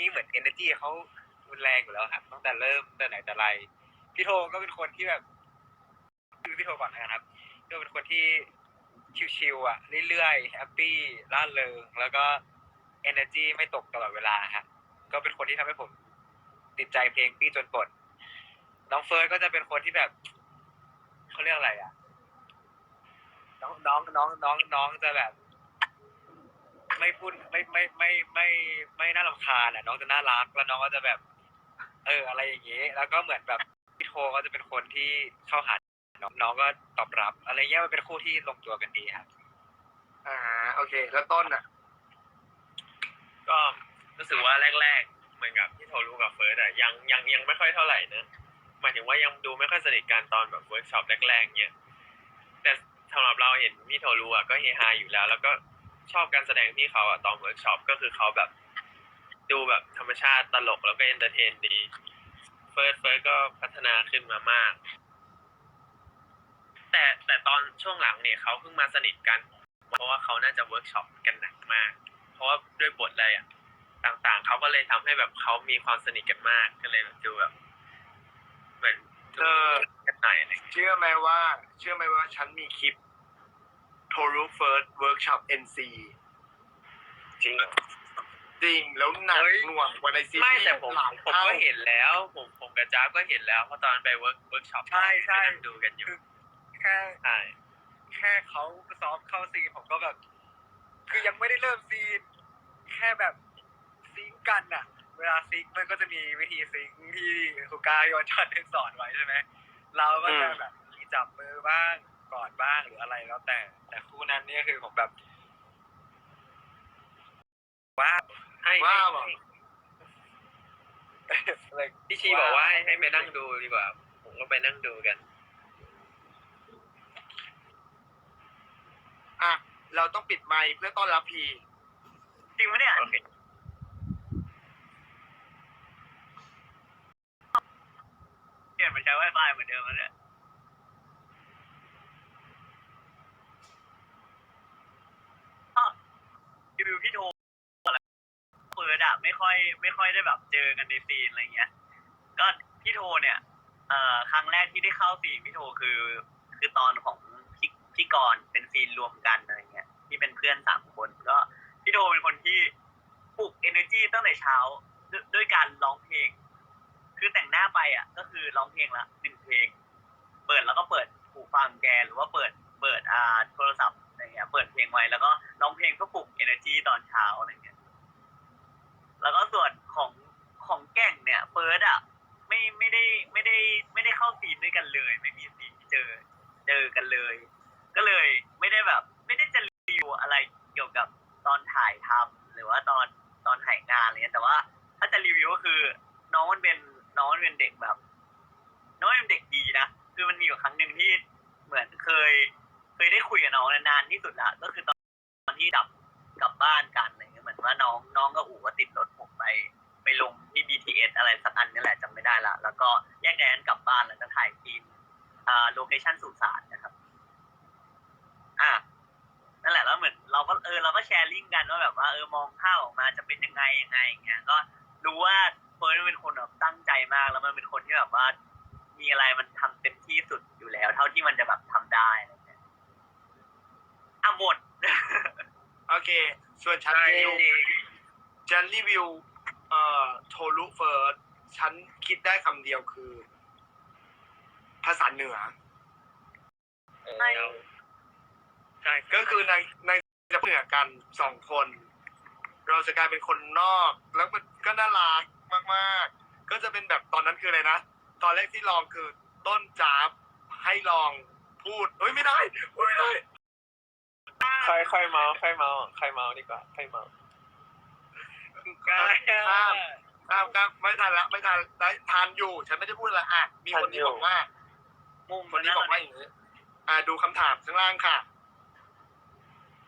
ริงๆเหมือน energy เขารุนแรงอยู่แล้วครับตั้งแต่เริ่มแต่ไหนแต่ไรพี่โทก็เป็นคนที่แบบคือพี่โทก่อนนะครับก็เป็นคนที่ชิวๆอะเรื่อยๆแฮปปี้ร่าเริงแล้วก็ energy ไม่ตกตลอดเวลาฮะก็เป็นคนที่ทำให้ผมติดใจเพลงปี้จนปลดน้องเฟิร์สก็จะเป็นคนที่แบบเขาเรียกอะไรอะน้องน้องน้องน้องน้องจะแบบ ไม่พูดไม่ไม่ไม่ไม่ไม่น่ารำคาญอะน้องจะน่ารักแล้วน้องก็จะแบบ เอออะไรอย่างงี้ แล้วก็เหมือนแบบพี่โทก็จะเป็นคนที่เข้าหาน้องน้องก็ตอบรับ อะไรเงี้ยมันเป็นคู่ที่ลงตัวกันดีครับอ่าโอเค แล้วต้นอะ ก็รู้สึกว่าแรก ๆ เหมือนกับที่โทรู้กับเฟิร์สอะยังยังยังไม่ค่อยเท่าไหร่นะหมายถึงว่ายังดูไม่ค่อยสนิทกันตอนแบบเวิร์กช็อปแรกๆเนี่ยแต่สำหรับเราเห็นพี่โทรู้อะก็เฮฮาอยู่แล้ว แล้วก็ ชอบการแสดงพี่เขาอะตอนเวิร์กช็อปก็คือเขาแบบ ดูแบบธรรมชาติตลกแล้วก็เอนเตอร์เทนดี เฟิร์สเฟิร์สก็พัฒนาขึ้นมามาก แต่แต่ตอนช่วงหลังเนี่ยเขาเพิ่งมาสนิทกัน เพราะว่าเขาน่าจะเวิร์กช็อปกันหนักมาก เพราะว่าด้วยบทอะไรอะต่างๆ เขาก็เลยทำให้แบบเขามีความสนิทกันมาก ก็เลยแบบดูแบบเหมือนดูเออกันหน่อยอะไรอย่างเงี้ยเชื่อไหมว่า เชื่อไหมว่าฉันมีคลิป โทรูเฟิร์สเวิร์กช็อป NC จริงเหรอ จริงแล้วหนักเฮ้ย หน่วงกว่าในซีรีส์ไม่แต่ผมหลายผมเท่าก็เห็นแล้ว ผมผมกับจ้าบก็เห็นแล้วเพราะตอนไปเวิร์กเวิร์กช็อปใช่ใช่ ไปนั่งดูกันอยู่แค่ใช่แค่เขาซ้อมเข้าซีนผมก็แบบ คือยังไม่ได้เริ่มซีน แค่แบบซิงค์กันอะเวลาซิงค์มันก็จะมีวิธีซิงค์ที่ครูกายอนชันได้สอนไว้ใช่ไหมเราก็จะแบบมีจับมือบ้าง กอดบ้างหรืออะไรแล้วแต่ แต่คู่นั้นเนี่ยคือผมแบบว้าวให้ว่าให้บอกเลยพี่ชีบอกว่าให้ให้ไปนั่งดูดีกว่า ผมก็ไปนั่งดูกัน อะ เราต้องปิดไมค์เพื่อต้อนรับพีจริงไหมเนี่ยโอเคเปลี่ยนมาใช้ไวไฟเหมือนเดิมแล้วเนี่ยคือพี่โทรเปิดอะ ไม่ค่อยไม่ค่อยได้แบบเจอกันในซีนอะไรเงี้ย ก็พี่โทเนี่ยเอ่อครั้งแรกที่ได้เข้าซีนพี่โทคือ คือตอนของพี่พี่กรณ์เป็นซีนรวมกันอะไรเงี้ยที่เป็นเพื่อนสามคนก็พี่โทเป็นคนที่ปลุก energy ตั้งแต่เช้าด้วยด้วยการร้องเพลง คือแต่งหน้าไปอะ ก็คือร้องเพลงละหนึ่งเพลง เปิดแล้วก็เปิดหูฟังแกหรือว่าเปิดเปิดอ่าโทรศัพท์อะไรเงี้ยเปิดเพลงไว้แล้วก็ร้องเพลงเพื่อปลุก energy ตอนเช้าอะไร แล้วก็ส่วนของของแก่งเนี่ยเฟิร์สอะไม่ไม่ได้ไม่ได้ไม่ได้เข้าซีนด้วยกันเลย ไม่มีซีนที่เจอเจอกันเลย ก็เลยไม่ได้แบบ ไม่ได้จะรีวิวอะไรเกี่ยวกับตอนถ่ายทำหรือว่าตอนตอนถ่ายงานอะไรเงี้ยแต่ว่าถ้าจะรีวิวก็คือ น้องมันเป็นน้องมันเป็นเด็กแบบ น้องมันเป็นเด็กดีนะคือมันมีอยู่ครั้งหนึ่งที่เหมือนเคย เคยได้คุยกับน้องนานที่สุดละก็คือตอนตอนที่กลับกลับบ้านกันอะไรเงี้ย มือนว่าน้องน้องกับอู๋ก็ติดรถผมไป ไปลงที่ BTS อะไรสักอันนี่แหละจำไม่ได้ละแล้วก็แยกย้ายกันกลับบ้านแล้วก็ถ่ายทีมอ่าโลเคชั่นสุสานนะครับ อะนั่นแหละแล้วเหมือนเราก็เออเราก็แชร์ลิงก์กันว่าแบบว่าเออมองภาพออกมาจะเป็นยังไงยังไงอย่างเงี้ยก็รู้ว่าเฟิร์นเป็นคนแบบตั้งใจมาก แล้วมันเป็นคนที่แบบว่า มีอะไรมันทำเต็มที่สุดอยู่แล้ว เท่าที่มันจะแบบทำได้อะไรเงี้ยอะหมด โอ เค ส่วนฉันรีวิวฉันรีวิวเอ่อโทรูเฟิร์สฉันคิดได้คำเดียวคือ ภาษาเหนือไม่ใช่ก็คือในในจะเหนือกันสองคน เราจะกลายเป็นคนนอก แล้วมันก็น่ารักมากๆ ก็จะเป็นแบบตอนนั้นคืออะไรนะ ตอนแรกที่ลองคือต้นจับให้ลองพูดเฮ้ยไม่ได้พูดไม่ได้ ค่อยค่อยเมาค่อยเมาค่อยเมาดีกว่าค่อยเมาข้ามข้ามข้ามไม่ทันละไม่ทันได้ทานอยู่ ฉันไม่ได้พูดละอะมีคนนี้บอกว่ามุมคนนี้บอกว่าอย่างนี้อ่าดูคำถามข้างล่างค่ะ